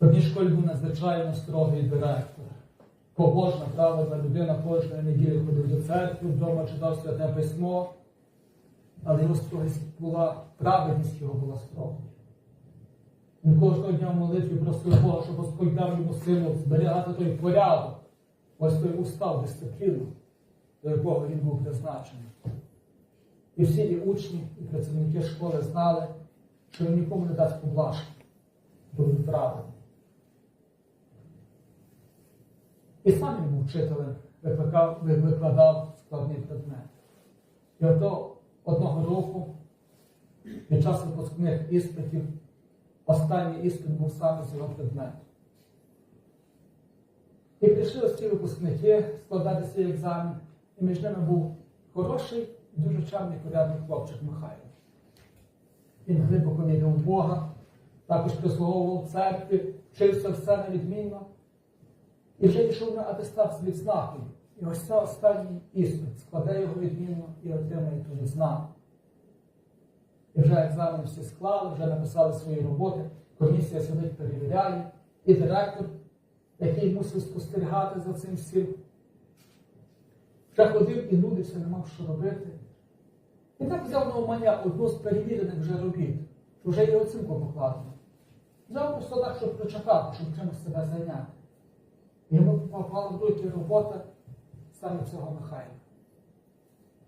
В одній школі надзвичайно строгий директор. Побожна, праведна людина кожної неділі ходив до церкви, вдома читав святе письмо, але його строгість була, праведність його була строгою. Він кожного дня в молитві просив Бога, щоб Господь дав йому силу зберігати той порядок, ось той устав, дисципліну, до якого він був призначений. І всі і учні, і працівники школи знали, що він нікому не дасть поблажки, бо він правильний. І сам він був вчителем, викликав, викладав складний предмет. І ото одного року, під час випускних іспитів, останній іспит був саме з його предмету. І прийшли ось ці випускники складати свій екзамен, і між ними був хороший, дуже чарний, порядний хлопчик Михайло. Він глибоко вірив в Бога, також прислуговував церкві, вчився все на відмінно. І вже йшов на атестат з відзнакою. І ось це останній іспит складе його відмінно і отримає ту відзнаку. І вже екзамен всі склали, вже написали свої роботи, комісія сидить, перевіряє, і директор, який мусив спостерігати за цим всім, вже ходив і нудився, не мав що робити. І так взяв на умання одну з перевірених вже робіт, що вже є оцінку покладено. Взяв просто так, щоб прочекати, щоб чимось себе зайняти. Йому попала в робота саме цього Михайла.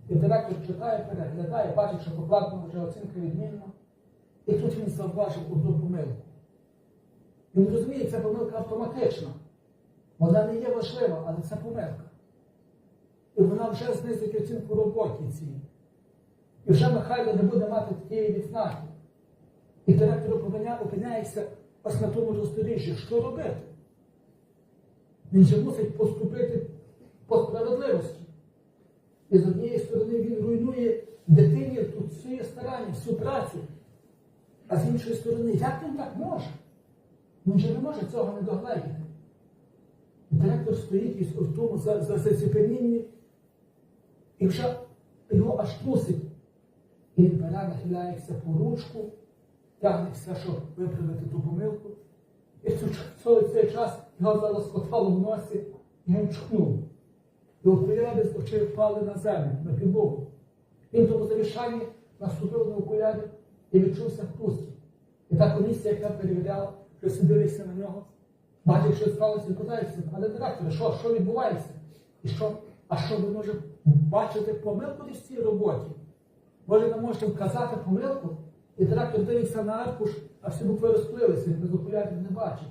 Директор читає, переглядає, бачить, що покладена вже оцінка відмінна. І тут він завважив одну помилку. Він розуміє, це помилка автоматична. Вона не є важлива, але це помилка. І вона вже знизить оцінку роботі цій. І вже Михайло не буде мати тієї відзнаки. І директор опиняється ось на тому роздоріжжі, що робити. Він же мусить поступити по справедливості. І з однієї сторони він руйнує дитині тут своє старання, всю працю. А з іншої сторони, як він так може? Він же не може цього не догледіти. Директор стоїть із тому за, за, заціпенінні, і вже його аж трусить. І він бере, нахиляється по ручку, тягнеться, щоб виправити ту помилку. І цей, час його залоскотало в носі, і він чхнув. І окуляри з очей впали на землю, на підлогу. Він в тому завішанні наступив на окуляри і відчувся хрусткий. І та комісія, яка перевіряла, що всі дивилися на нього, бачить, що сталося, і питається, але директоре, що, що відбувається? І що, а що ви може бачите помилку в цій роботі? Може, ви можете вказати помилку? І директор дивиться на аркуш, а всі букви розплилися, він без окулярів не бачить.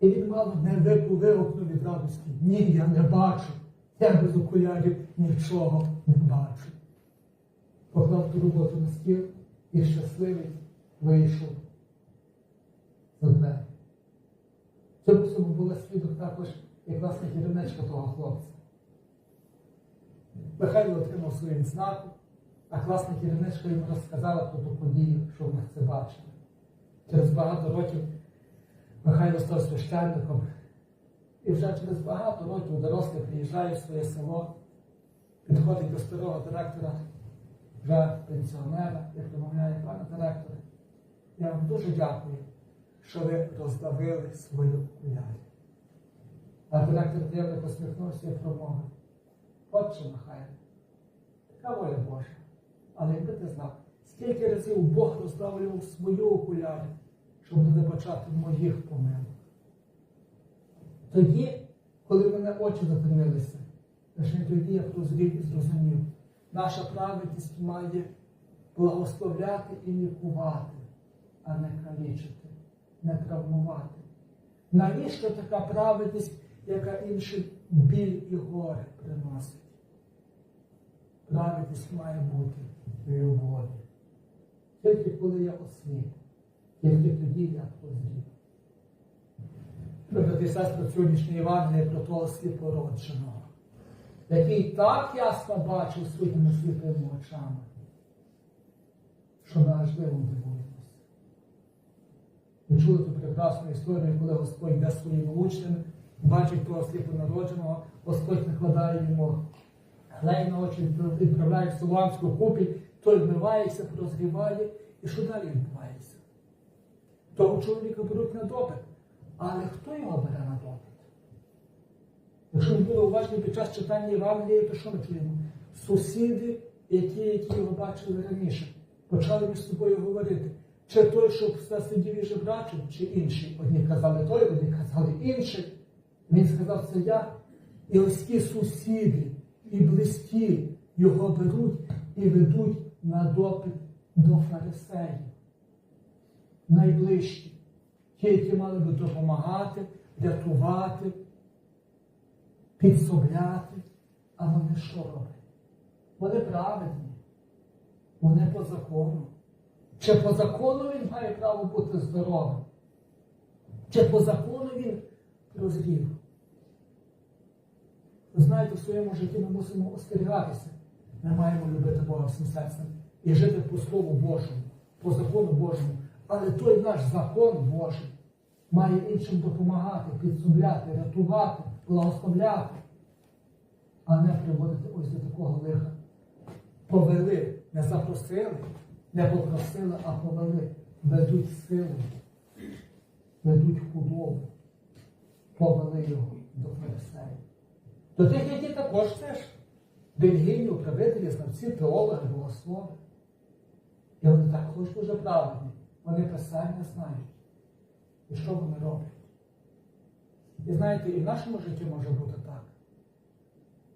І він мало не випу вигукнув від радості. Ні, я не бачу. Я без окулярів нічого не бачу. Поклав ту роботу на стіл і щасливий вийшов за. В цьому всьому була свідок також і класна керівничка того хлопця. Михайло отримав свою відзнаку, а класна керівничка йому розказала про ту подію, що в них це бачили. Через багато років Михайло став священником, і вже через багато років дорослий приїжджає в своє село, підходить до старого директора, вже пенсіонера, і промовляє, пане директоре, я вам дуже дякую, що ви роздавили свою окулярі. А директор дивно посміхнувся і промовив. Отче Михайло, така воля Божа. Але якби ти знав, скільки разів Бог роздавлював свою окулярі, щоб не вибачати моїх помилок. Тоді, коли мене очі затемнилися, лише тоді я прозрів і зрозумів, наша праведність має благословляти і лікувати, а не калічити, не травмувати. Навіщо така праведність, яка іншим біль і горе приносить? Праведність має бути в любові. Тільки коли я тільки тоді я прозрів. Брати і сестри, сьогоднішній Євангеліє про того сліпородженого, який так ясно бачив своїми сліпими очами, що ми аж дивом дивуємося. Ви чули ту прекрасну історію, коли Господь йде своїми учнями, бачить того сліпонародженого, Господь накладає йому глей на очі, відправляє в Соломську купіль, той вмивається, прозріває, і що далі відбувається? Того чоловіка беруть на допит, Але хто його бере на допит? Якщо ми були уважні під час читання Євангелія, то що ми чуємо? Сусіди, які, які його бачили раніше, почали між собою говорити. Чи той, що все сидів і жебрачив, чи інший. Одні казали той, одні казали інший. Він сказав, це я. І ось ті сусіди і близькі його беруть і ведуть на допит до фарисеїв. Найближчі. Ті, які мали би допомагати, рятувати, підсобляти. А вони що роблять? Вони праведні. Вони по закону. Чи по закону він має право бути здоровим? Чи по закону він прозрів? Ви знаєте, в своєму житті ми мусимо остерігатися. Ми маємо любити Бога всім серцем і жити по Слову Божому, по закону Божому. Але той наш закон Божий має іншим допомагати, підсумляти, рятувати, благословляти, а не приводити ось до такого лиха. Повели, не запросили, не попросили, а повели. Ведуть силу, ведуть худобу, повели його до фарисеїв. До тих, які також теж релігійні управителі, знавці, теологи, богослови. І вони також дуже праведні. Вони писання знають. І що вони роблять? І знаєте, і в нашому житті може бути так,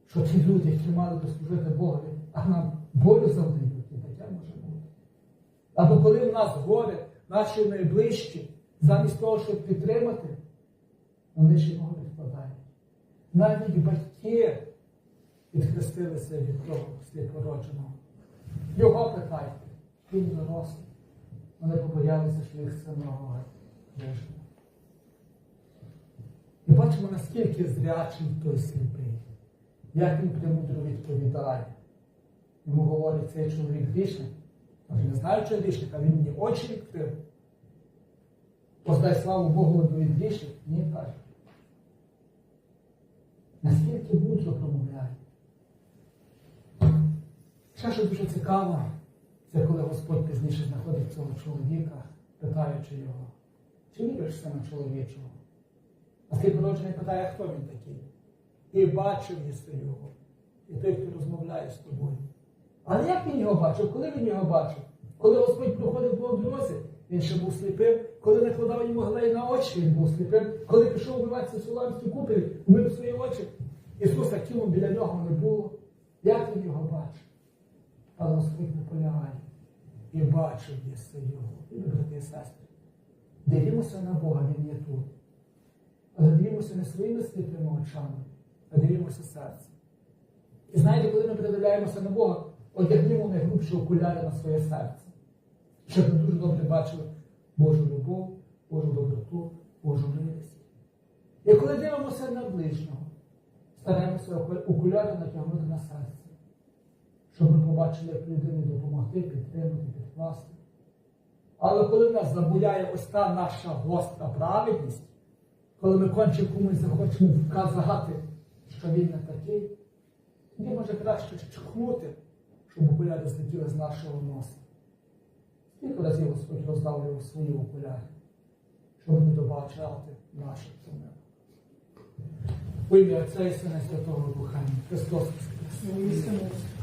що ті люди, які мали би служити Богові, а нам болю завдають, і таке може бути. Або коли в нас горе, наші найближчі, замість того, щоб підтримати, вони ж його відкладають. Навіть батьки відхрестилися від того сліпородженого. Його питайте, він дорослий. Що їх синого вижили. І бачимо, наскільки зрячий той сліпий, як він премудро відповідає. Йому говорить цей чоловік грішник. Може, не знаю, що грішник, а він мені очі відкрив. Поздай славу Богу, бо він грішник? Ні, каже. Наскільки мудро промовляє. Ще що дуже цікаво, це коли Господь пізніше знаходить цього чоловіка, питаючи його, чи любиш сина чоловічого? А цей породжений питає, хто він такий? І бачив єси його. І той, хто розмовляє з тобою. Але як він його бачив? Коли він його бачив? Коли Господь проходив по дорозі, він ще був сліпим. Коли накладав йому глей на очі, він був сліпим. Коли пішов вбиватися в Суламській купелі, вмив свої очі. Ісуса тілом біля нього не було. Як він його бачив? Але Господь наполягає. І бачив єси його. Брати і сестри. Дивімося на Бога, Він є тут. Але дивімося не своїми сліпими очами, а дивімося серцем. І знаєте, коли ми придивляємося на Бога, одягнімо найглубші окуляри на своє серце, щоб ми дуже добре бачили Божу любов, Божу доброту, Божу милість. І коли дивимося на ближнього, стараємося окуляри натягнути на серце, щоб ми побачили, як людині допомогти, підтримати, підкласти. Але коли нас забуляє ось та наша гостра праведність, коли ми конче комусь захочемо вказати, що він не такий, тоді може краще чхнути, щоб окуляри злетіли з нашого носа. Скільки разів Господь роздавлював свої окуляри, щоб не добачати наших помилок. У ім'я Отця і Сина Святого Духа. Христос Воскрес.